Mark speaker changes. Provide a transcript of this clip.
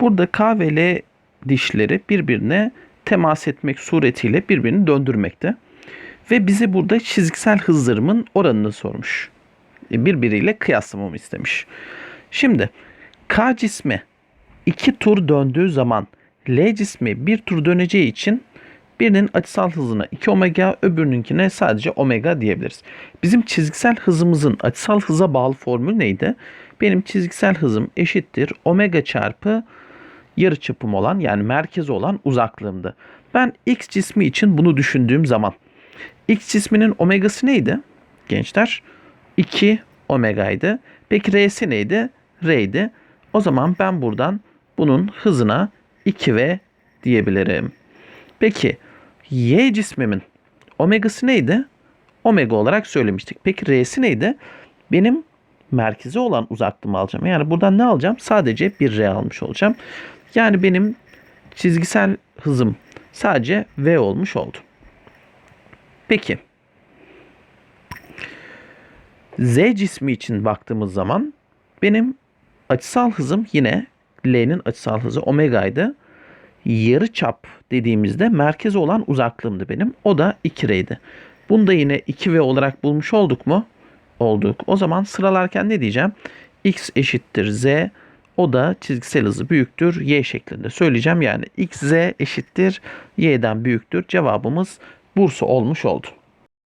Speaker 1: Burada K ve L dişleri birbirine temas etmek suretiyle birbirini döndürmekte. Ve bize burada çizgisel hızlarımın oranını sormuş. E, Birbiriyle kıyaslamamı istemiş. Şimdi K cismi iki tur döndüğü zaman L cismi bir tur döneceği için birinin açısal hızına 2 omega öbürününkine sadece omega diyebiliriz. Bizim çizgisel hızımızın açısal hıza bağlı formül neydi? Benim çizgisel hızım eşittir omega çarpı yarıçapım olan yani merkezi olan uzaklığımdı. Ben x cismi için bunu düşündüğüm zaman x cisminin omegası neydi? Gençler 2 omegaydı. Peki r'si neydi? R'ydi. O zaman ben buradan bunun hızına 2v diyebilirim. Peki y cismimin omegası neydi? Omega olarak söylemiştik. Peki r'si neydi? Benim merkeze olan uzaklığımı alacağım. Yani buradan ne alacağım? Sadece bir r almış olacağım. Yani benim çizgisel hızım sadece v olmuş oldu. Peki. Z cismi için baktığımız zaman benim açısal hızım yine L'nin açısal hızı omega'ydı. Yarı çap dediğimizde merkeze olan uzaklığımdı benim. O da 2R'ydi. Bunu da yine 2V olarak bulmuş olduk mu? Olduk. O zaman sıralarken ne diyeceğim? X eşittir Z. O da çizgisel hızı büyüktür. Y şeklinde söyleyeceğim. Yani X, Z eşittir. Y'den büyüktür. Cevabımız Bursa olmuş oldu.